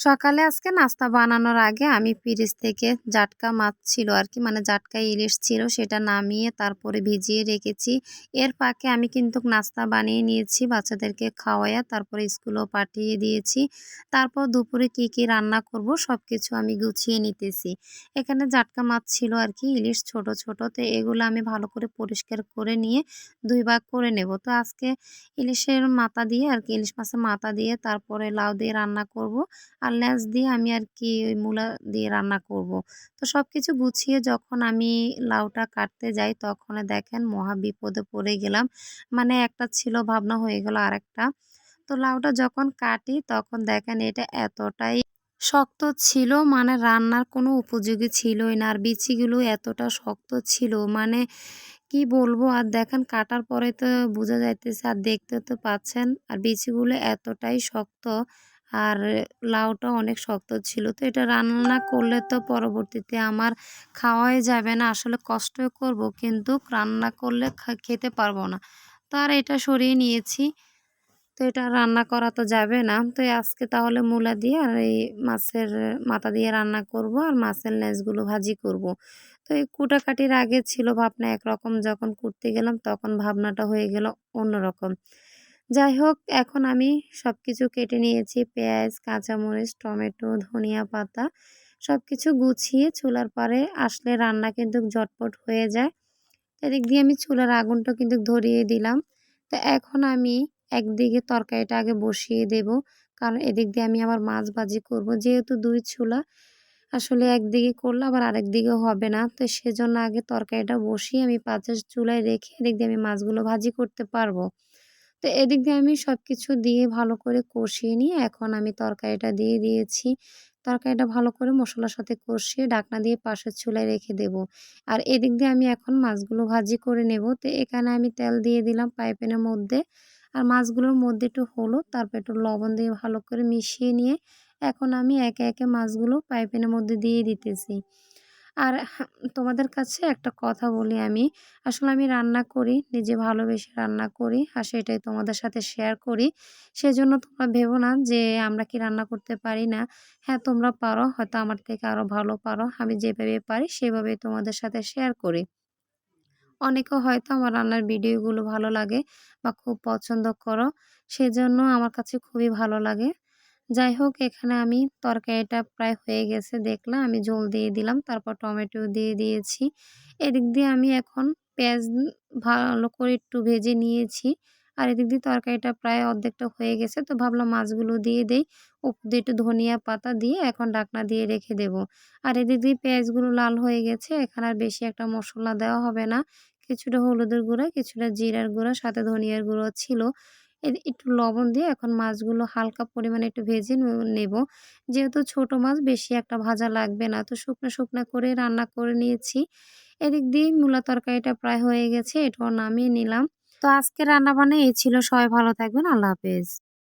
সকালে আজকে নাস্তা বানানোর আগে আমি ফ্রিজ থেকে জাটকা মাছ ছিল আর কি মানে জাটকা ইলিশ ছিল সেটা নামিয়ে তারপরে ভিজিয়ে রেখেছি। এর পাকে আমি কিন্তু নাস্তা বানিয়ে নিয়েছি, বাচ্চাদেরকে খাওয়াইয়া তারপরে স্কুলেও পাঠিয়ে দিয়েছি। তারপর দুপুরে কি কি রান্না করব সব কিছু আমি গুছিয়ে নিতেছি। এখানে জাটকা মাছ ছিল আর কি, ইলিশ ছোট ছোট, তো এগুলো আমি ভালো করে পরিষ্কার করে নিয়ে দুই ভাগ করে নেব। তো আজকে ইলিশের মাথা দিয়ে আর কি, ইলিশ মাছের মাথা দিয়ে তারপরে লাউ দিয়ে রান্না করব। আর লেঁচ দিয়ে আমি আর কি ওই মূলা দিয়ে রান্না করব। তো সব কিছু গুছিয়ে যখন আমি লাউটা কাটতে যাই, তখন দেখেন মহা বিপদে পড়ে গেলাম। মানে একটা ছিল ভাবনা হয়ে গেল আরেকটা। তো লাউটা যখন কাটি, তখন দেখেন এটা এতটাই শক্ত ছিল মানে রান্নার কোনো উপযোগী ছিলই না। আর বিচিগুলো এতটা শক্ত ছিল মানে কি বলব? আর দেখেন কাটার পরে তো বোঝা যাইতেছে, আর দেখতে তো পাচ্ছেন, আর বিচিগুলো এতটাই শক্ত আর লাউটা অনেক শক্ত ছিল। তো এটা রান্না করলে তো পরবর্তীতে আমার খাওয়াই যাবে না। আসলে কষ্টই করব, কিন্তু রান্না করলে খেতে পারব না। তো আর এটা সরিয়ে নিয়েছি। তো এটা রান্না করা তো যাবে না। তো আজকে তাহলে মূলা দিয়ে আর এই মাছের মাথা দিয়ে রান্না করব আর মাছের লেজগুলো ভাজি করব। তো এই কুটাকাটির আগে ছিল ভাবনা একরকম, যখন কুটতে গেলাম তখন ভাবনাটা হয়ে গেল অন্যরকম। যাই হোক এখন আমি সব কিছু কেটে নিয়েছি। পেঁয়াজ, কাঁচামরিচ, টমেটো, ধনিয়া পাতা সব কিছু গুছিয়ে চুলার পরে আসলে রান্না কিন্তু ঝটপট হয়ে যায়। এদিক দিয়ে আমি চুলার আগুনটা কিন্তু ধরিয়ে দিলাম। তো এখন আমি একদিকে তরকারিটা আগে বসিয়ে দেব। কারণ এদিক দিয়ে আমি আবার মাছ ভাজি করব। যেহেতু দুই চুলা, আসলে একদিকে করলে আবার আরেক দিকে হবে না। তো সেজন্য আগে তরকারিটা বসিয়ে আমি পাঁচের চুলায় রেখে এদিক দিয়ে আমি মাছগুলো ভাজি করতে পারব। তো এদিক দিয়ে আমি সব কিছু দিয়ে ভালো করে কষিয়ে নিয়ে এখন আমি তরকারিটা দিয়ে দিয়েছি। তরকারিটা ভালো করে মশলার সাথে কষিয়ে ডাকনা দিয়ে পাশের চুলায় রেখে দেব। আর এদিক দিয়ে আমি এখন মাছগুলো ভাজি করে নেব। তো এখানে আমি তেল দিয়ে দিলাম পাইপেনের মধ্যে। আর মাছগুলোর মধ্যে একটু হলুদ, তারপর একটু লবণ দিয়ে ভালো করে মিশিয়ে নিয়ে এখন আমি একে একে মাছগুলো পাইপেনের মধ্যে দিয়ে দিতেছি। আর তোমাদের কাছে একটা কথা বলি আমি। আসলে আমি রান্না করি, নিজে ভালোবেসে রান্না করি আর সেটাই তোমাদের সাথে শেয়ার করি। সেজন্য তোমরা ভেবো না যে আমরা কি রান্না করতে পারি না। হ্যাঁ তোমরা পারো, হয়তো আমার থেকে আরও ভালো পারো। আমি যেভাবে পারি সেভাবে তোমাদের সাথে শেয়ার করি। অনেকে হয়তো আমার রান্নার ভিডিওগুলো ভালো লাগে বা খুব পছন্দ করো, সেজন্য আমার কাছে খুবই ভালো লাগে। যাই হোক, এখানে আমি তরকারিটা প্রায় হয়ে গেছে, দেখলাম। আমি জল দিয়ে দিলাম, তারপর টমেটো দিয়ে দিয়েছি। এদিক দিয়ে আমি এখন পেঁয়াজ ভালো করে একটু ভেজে নিয়েছি। আর এদিক দিয়ে তরকারিটা প্রায় অর্ধেকটা হয়ে গেছে, তো ভাবলাম মাছগুলো দিয়ে দেই। উপর দিয়ে একটু ধনিয়া পাতা দিয়ে এখন ডাকনা দিয়ে রেখে দেব। আর এদিক দিয়ে পেঁয়াজগুলো লাল হয়ে গেছে, এখানে আর বেশি একটা মশলা দেওয়া হবে না। কিছুটা হলুদের গুঁড়া, কিছুটা জিরার গুঁড়া, সাথে ধনিয়ার গুঁড়ো ছিল। একটু লবণ দিয়ে এখন মাছগুলো হালকা পরিমাণে একটু ভেজে নেব। যেহেতু ছোট মাছ, বেশি একটা ভাজা লাগবে না। তো শুকনো শুকনো করে রান্না করে নিয়েছি। এদিক দিয়ে মূলা তরকারিটা প্রায় হয়ে গেছে, এটাও নামিয়ে নিলাম। তো আজকে রান্না বান্না এই ছিল। সবাই ভালো থাকবেন। আল্লাহ হাফেজ।